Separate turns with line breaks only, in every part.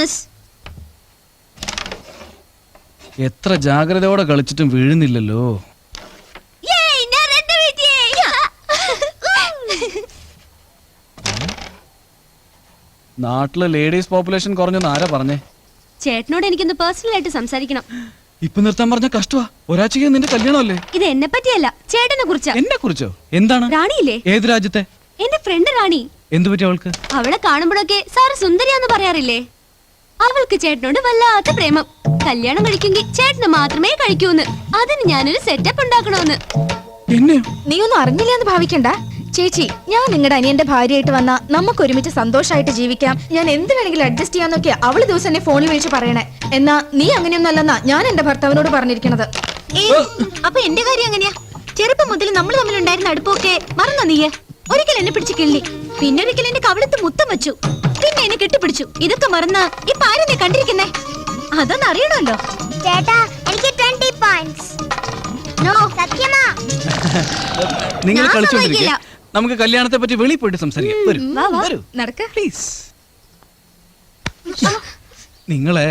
Miss
എത്ര ജാഗ്രതയോടെ കളിച്ചിട്ടും വീഴുന്നില്ലല്ലോ. നാട്ടിലെ ലേഡീസ് പോപ്പുലേഷൻ കുറഞ്ഞെന്ന് ആരാ പറഞ്ഞേ?
ചേട്ടനോട് എനിക്കൊന്ന് പേഴ്സണൽ ആയിട്ട് സംസാരിക്കണം.
ഇപ്പൊ നിർത്താൻ പറഞ്ഞ കഷ്ടവാ. ഒരാഴ്ചക്ക് നിന്റെ കല്യാണമല്ലേ?
ഇത് എന്നെ പറ്റിയല്ല ചേട്ടനെ കുറിച്ചാ.
എന്നെ കുറിച്ചോ? എന്താണ്?
റാണിയില്ലേ?
ഏത് രാജ്യത്തെ?
എന്റെ ഫ്രണ്ട് റാണി.
എന്തു പറ്റി അവൾക്ക്?
അവളെ കാണുമ്പോഴൊക്കെ സാറ് സുന്ദരിയാന്ന് പറയാറില്ലേ? അവൾക്ക് ചേട്ടനോട് വല്ലാത്ത പ്രേമം. കല്യാണം കഴിക്കുമെങ്കിൽ ചേട്ടന് മാത്രമേ കഴിക്കൂന്ന്. അതിന് ഞാനൊരു സെറ്റപ്പ് ഉണ്ടാക്കണോന്ന്.
പിന്നെ?
നീ ഒന്നും അറിഞ്ഞില്ലെന്ന് ഭാവിക്കണ്ട. ചേച്ചി ഞാൻ നിങ്ങളുടെ അനിയന്റെ ഭാര്യയായിട്ട് വന്നാ നമുക്ക് ഒരുമിച്ച് സന്തോഷമായിട്ട് ജീവിക്കാം. ഞാൻ എന്ത് വേണമെങ്കിലും അഡ്ജസ്റ്റ് ചെയ്യാന്നൊക്കെ അവൾ ദിവസം എന്നെ ഫോണിൽ വിളിച്ച് പറയണേ. എന്നാ നീ അങ്ങനെയൊന്നും അല്ലെന്നാ ഞാൻ എന്റെ ഭർത്താവിനോട് പറഞ്ഞിരിക്കണത്.
അപ്പൊ എന്റെ കാര്യം എങ്ങനെയാ? ചെറുപ്പം മുതൽ നമ്മൾ തമ്മിൽ ഉണ്ടായിരുന്ന അടുപ്പൊക്കെ മറന്നോ നീയെ? ഒരിക്കൽ എന്നെ പിടിച്ച് കിള്ളി. പിന്നെ ഒരിക്കൽ എന്റെ കവളത്ത് മുത്തം വെച്ചു. എന്നെ കെട്ടിപ്പിടിച്ചു. ഇതൊക്കെ മറന്ന് ഇപ്പൊ ആരും നീ കണ്ടിരിക്കുന്നേ? അതൊന്നും അറിയണമല്ലോ.
ചേട്ടാ എനിക്ക് ട്വന്റി പോയിന്റ്സ് നോ സത്യമാ.
നിങ്ങൾ
ഞാൻ
കളിച്ചോണ്ടിരിക്കുക
സമ്മതിക്കില്ല.
നമുക്ക് കല്യാണത്തെ പറ്റി വെളിയിൽ പോയിട്ട് സംസാരിക്കാം. വരൂ
വാ, വാ.
വരൂ.
നടക്ക.
പ്ലീസ് നിങ്ങളെ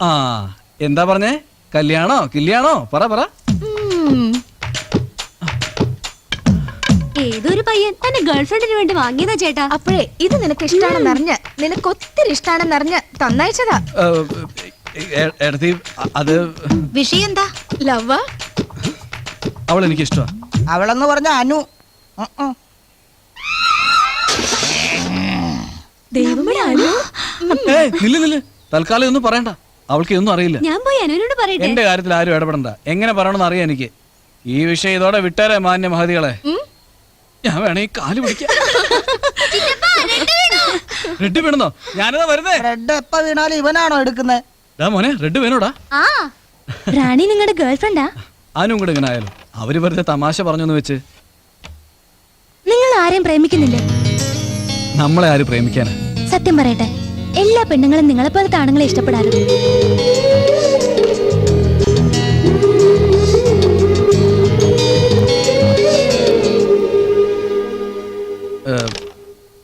ആ എന്താ പറഞ്ഞേ? കല്യാണോ കല്യാണോ? പറ പറ.
ഏതൊരു പയ്യൻ തന്റെ ഗേൾഫ്രണ്ടിന് വേണ്ടി വാങ്ങിയതാ ചേട്ടാ?
അപ്പോഴേ ഇത് നിനക്ക് ഇഷ്ടാണെന്നറിഞ്ഞ് നിനക്ക് ഒത്തിരി ഇഷ്ടാണെന്നറിഞ്ഞ് തന്നയച്ചതാ.
എടുത്തി അത്
വിഷയം എന്താ
ലവ്വ?
അവൾ എനിക്ക് ഇഷ്ടമാണ്
അവളെന്ന് പറഞ്ഞ അനു. ഉം ഉം.
ദൈവമേ അനു.
നില്ല് നില്ല്. തൽക്കാലം ഒന്നും പറയണ്ട. അവൾക്ക് ഒന്നും അറിയില്ല.
ഞാൻ പോയി അനുവിനോട് പറയട്ടെ?
എന്റെ കാര്യത്തിൽ ആരും ഇടപെടണ്ട. എങ്ങനെ പറയണമെന്ന് അറിയാം എനിക്ക്. ഈ വിഷയം ഇതോടെ വിട്ടേരെ മാന്യ മഹതികളെ ഞാൻ വേണേ കാൽ പിടിക്കാം. റെഡ് വീണോ? ഞാനതാ വരുന്നേ
റെഡ് എപ്പ വീണാലും ഇവനാണോ എടുക്കുന്നത്
ഡാ മോനെ റെഡ് വീണോടാ.
ആ. റാണി നിങ്ങളുടെ ഗേൾഫ്രണ്ടാ?
ആനും കൂടെ ഇങ്ങനെ ആയാലും അവർ വെറുതെ തമാശ പറഞ്ഞെന്ന് വെച്ച്.
നിങ്ങൾ ആരെയും പ്രേമിക്കുന്നില്ലേ?
നമ്മളെ ആര് പ്രേമിക്കാനാ.
സത്യം പറയട്ടെ. എല്ലാ പെണ്ണുങ്ങളും നിങ്ങളെപ്പോലത്തെ ആണുങ്ങളെ ഇഷ്ടപ്പെടാറുണ്ട്.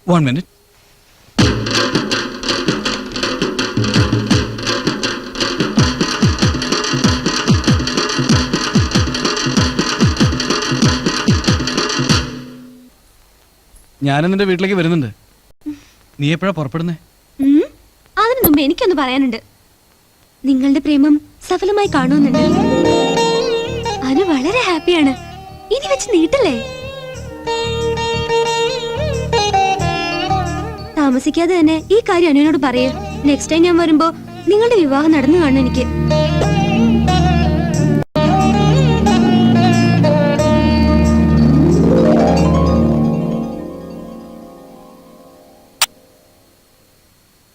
വൺ മിനിറ്റ് ഞാനും നിന്റെ വീട്ടിലേക്ക് വരുന്നുണ്ട്. നീ എപ്പോഴാ പുറപ്പെടുന്നേ?
ഉം. അതിനു മുമ്പ് എനിക്കൊന്ന് പറയാനുണ്ട്. നിങ്ങളുടെ പ്രേമം സഫലമായി കാണുന്നുണ്ട് അനു വളരെ ഹാപ്പിയാണ്. ഇനി വെച്ച് നീട്ടല്ലേ? താമസിക്കാതെ തന്നെ ഈ കാര്യം അനുവിനോട് പറയേ. നെക്സ്റ്റ് ടൈം ഞാൻ വരുമ്പോ നിങ്ങളുടെ വിവാഹം നടന്നു കാണും എനിക്ക്.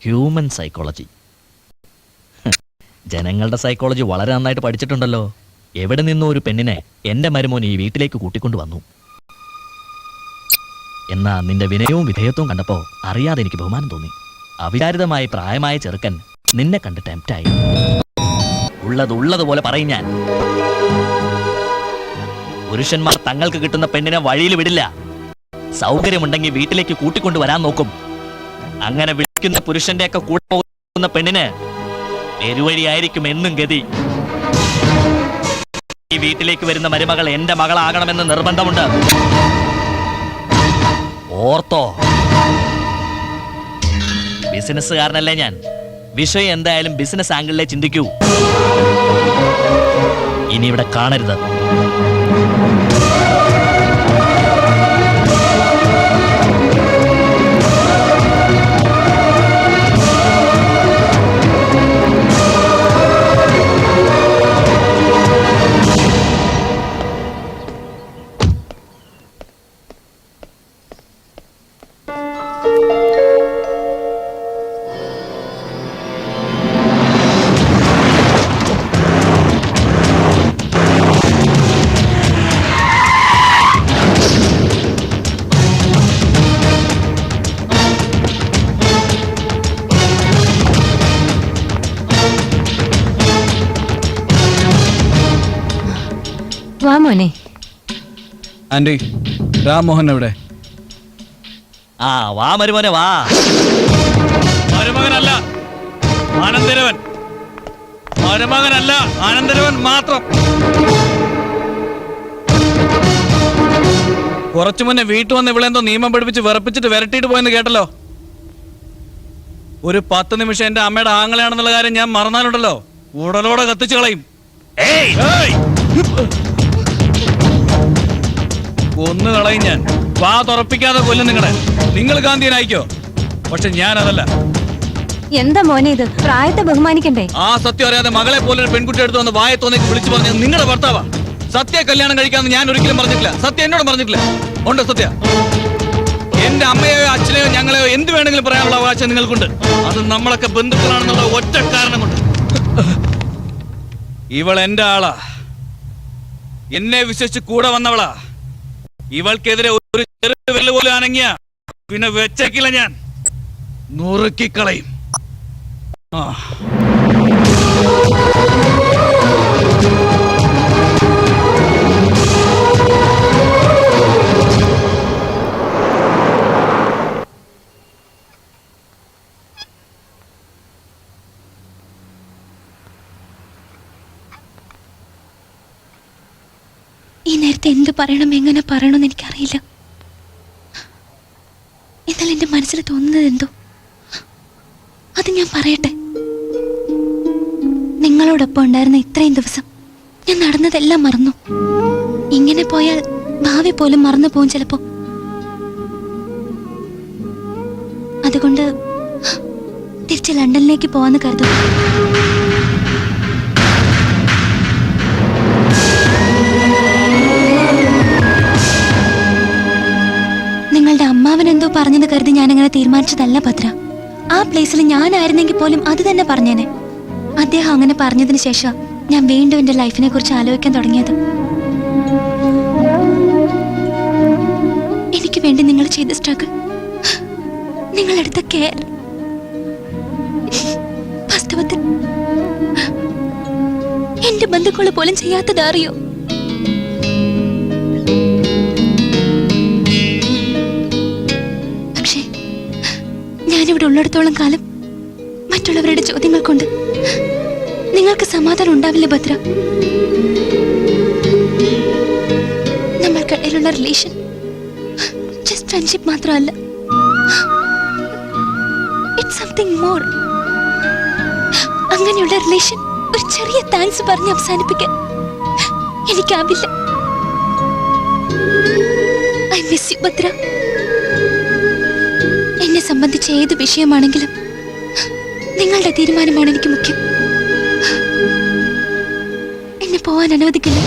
ഹ്യൂമൻ സൈക്കോളജി ജനങ്ങളുടെ സൈക്കോളജി വളരെ നന്നായിട്ട് പഠിച്ചിട്ടുണ്ടല്ലോ. എവിടെ നിന്നോ ഒരു പെണ്ണിനെ എന്റെ മരുമോൻ ഈ വീട്ടിലേക്ക് കൂട്ടിക്കൊണ്ടു വന്നു. എന്നാ നിന്റെ വിനയവും വിധേയത്വവും കണ്ടപ്പോ അറിയാതെ എനിക്ക് ബഹുമാനം തോന്നി. അവിചാരിതമായി പ്രായമായ ചെറുക്കൻ നിന്നെ കണ്ട് ടെംപ്റ്റായി ഉള്ളത് ഉള്ളതുപോലെ പറയും ഞാൻ. പുരുഷന്മാർ തങ്ങൾക്ക് കിട്ടുന്ന പെണ്ണിനെ വഴിയിൽ വിടില്ല. സൗകര്യമുണ്ടെങ്കിൽ വീട്ടിലേക്ക് കൂട്ടിക്കൊണ്ടു വരാൻ നോക്കും. അങ്ങനെ വിളിക്കുന്ന പുരുഷന്റെ ഒക്കെ കൂടെ പോകുന്ന പെണ്ണിന് പെരുവഴിയായിരിക്കും എന്നും ഗതി. ഈ വീട്ടിലേക്ക് വരുന്ന മരുമകൾ എന്റെ മകളാകണമെന്ന് നിർബന്ധമുണ്ട്. ഓർത്തോ. ബിസിനസ്സുകാരനല്ലേ ഞാൻ? വിഷയം എന്തായാലും ബിസിനസ് ആംഗിളിലെ ചിന്തിക്കൂ. ഇനി ഇവിടെ കാണരുത്.
മോനെ.
ആന്റി രാംമോഹൻ എവിടെ?
ആ വാ മരുമോനെ വാ.
മരുമകനല്ല ആനന്ദരവൻ. മരുമകനല്ല ആനന്ദരവൻ മാത്രം. കുറച്ചു മുന്നേ വീട്ടു വന്ന് ഇവളെന്തോ നിയമം പഠിപ്പിച്ച് വിറപ്പിച്ചിട്ട് വിരട്ടിയിട്ട് പോയെന്ന് കേട്ടല്ലോ. ഒരു പത്ത് നിമിഷം എന്റെ അമ്മയുടെ ആങ്ങളയാണെന്നുള്ള കാര്യം ഞാൻ മറന്നാലുണ്ടല്ലോ. ഉടലോടെ കത്തിച്ചു കളയും.
ഏയ്!
ഏയ്! കൊന്നു കളയും ഞാൻ. വാ തുറപ്പിക്കാതെ കൊല്ലും നിങ്ങളെ. നിങ്ങൾ ഗാന്ധിയനായിക്കോ? പക്ഷെ ഞാൻ അതല്ല
എന്താ മോനെ ഇത്? പ്രായത്തെ ബഹുമാനിക്കണ്ടേ?
ആ സത്യം അറിയാതെ മകളെ പോലെ ഒരു പെൺകുട്ടി എടുത്ത് വന്ന് വായ തോന്നേക്ക് വിളിച്ചു പറഞ്ഞത് നിങ്ങളുടെ ഭർത്താവാ. സത്യ കല്യാണം കഴിക്കാന്ന് ഞാൻ ഒരിക്കലും പറഞ്ഞിട്ടില്ല. സത്യ എന്നോട് പറഞ്ഞിട്ടില്ല. ഉണ്ട് സത്യ. എന്റെ അമ്മയെയോ അച്ഛനെയോ ഞങ്ങളെയോ എന്ത് വേണമെങ്കിലും പറയാനുള്ള അവകാശം നിങ്ങൾക്കുണ്ട്. അത് നമ്മളൊക്കെ ബന്ധുക്കളാണെന്നുള്ള ഒറ്റ കാരണം കൊണ്ട് ഇവൾ എന്റെ ആളാ. എന്നെ വിശ്വസിച്ച് കൂടെ വന്നവളാ. ഇവൾക്കെതിരെ ഒരു ചെറു വെല്ല് പോലും അനങ്ങിയ പിന്നെ വെച്ചേക്കില്ല ഞാൻ. നുറുക്കിക്കളയും. ആ.
പറയണം എങ്ങനെ പറയണമെന്ന് എനിക്കറിയില്ല. എന്നാൽ എന്റെ മനസ്സിൽ തോന്നുന്നത് എന്തോ? അത് ഞാൻ പറയട്ടെ. നിങ്ങളോടൊപ്പം ഉണ്ടായിരുന്ന ഇത്രയും ദിവസം ഞാൻ നടന്നതെല്ലാം മറന്നു. ഇങ്ങനെ പോയാൽ ഭാവി പോലും മറന്നു പോകും ചിലപ്പോ അതുകൊണ്ട് തിരിച്ച് ലണ്ടനിലേക്ക് പോവാന്ന് കരുതും പറഞ്ഞത് കരുതി ഞാൻ അങ്ങനെ തീരുമാനിച്ചതല്ല ഭദ്ര. ആ പ്ലേസിൽ ഞാനായിരുന്നെങ്കിൽ പോലും അത് തന്നെ പറഞ്ഞേനെ. അദ്ദേഹം അങ്ങനെ പറഞ്ഞതിന് ശേഷം ഞാൻ വീണ്ടും എന്റെ ലൈഫിനെ കുറിച്ച് ആലോചിക്കാൻ തുടങ്ങിയത്. എനിക്ക് വേണ്ടി നിങ്ങൾ ചെയ്ത സ്ട്രഗിൾ നിങ്ങളെടുത്ത കെയർ വാസ്തവത്തിൽ എന്റെ ബന്ധുക്കൾ പോലും ചെയ്യാത്തത് അറിയോ? ഞാനിവിടെ ഉള്ളിടത്തോളം കാലം മറ്റുള്ളവരുടെ ചോദ്യങ്ങൾ കൊണ്ട് നിങ്ങൾക്ക് സമാധാനം ഉണ്ടാവില്ല ഭദ്ര? നമ്മൾക്കിടയിലുള്ള റിലേഷൻ ജസ്റ്റ് ഫ്രണ്ട്ഷിപ്പ് മാത്രമല്ല. ഇറ്റ് സംതിങ് മോർ അങ്ങനെയുള്ള റിലേഷൻ ഒരു ചെറിയ താങ്ക്സ് പറഞ്ഞ് അവസാനിപ്പിക്കാൻ എനിക്കാവില്ല. I miss you Bhadra. എന്നെ സംബന്ധിച്ച ഏത് വിഷയമാണെങ്കിലും നിങ്ങളുടെ തീരുമാനമാണ് എനിക്ക് മുഖ്യം. എന്നെ പോവാൻ അനുവദിക്കില്ല.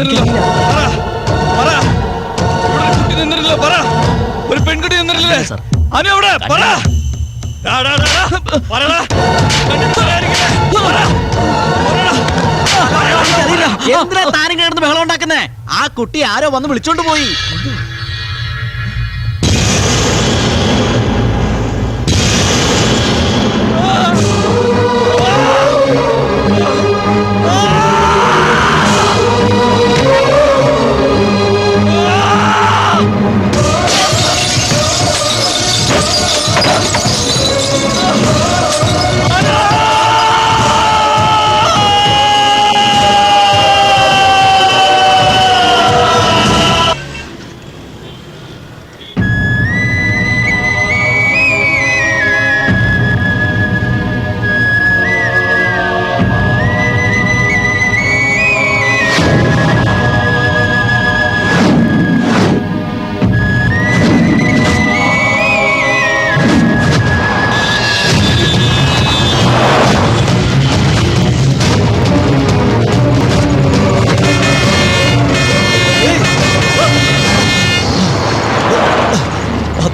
പെൺകുട്ടി പറ പറ ഇവിടെ ഒരു കുട്ടി നിന്നില്ലല്ലോ പറ ഒരു പെൺകുട്ടി. അനു അവിടെ പറ ഡാ, ഡാ, ഡാ, ഡാ. പറടാ. കണ്ടിട്ട് പറയാതിരിക്കണേ. പറ. പറടാ.
എന്തിനാ താനും കിടന്ന് ബഹളം ഉണ്ടാക്കുന്നേ ആ കുട്ടി ആരോ വന്ന് വിളിച്ചോണ്ട് പോയി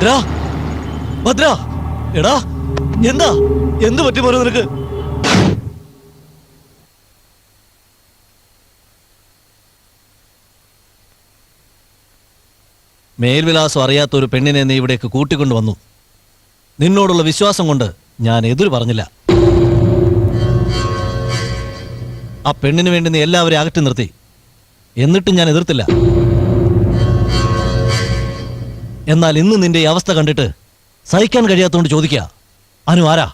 ഭദ്ര ഭദ്ര. എടാ എന്താ? എന്ത് പറ്റി പോലും നിനക്ക്? മേൽവിലാസം അറിയാത്ത ഒരു പെണ്ണിനെ നീ ഇവിടേക്ക് കൂട്ടിക്കൊണ്ടു വന്നു. നിന്നോടുള്ള വിശ്വാസം കൊണ്ട് ഞാൻ എതിര് പറഞ്ഞില്ല. ആ പെണ്ണിന് വേണ്ടി നീ എല്ലാവരെയും അകറ്റി നിർത്തി. എന്നിട്ടും ഞാൻ എതിർത്തില്ല. എന്നാൽ ഇന്ന് നിന്റെ ഈ അവസ്ഥ കണ്ടിട്ട് സഹിക്കാൻ കഴിയാത്തതുകൊണ്ട് ചോദിക്കുക അനു ആരാ?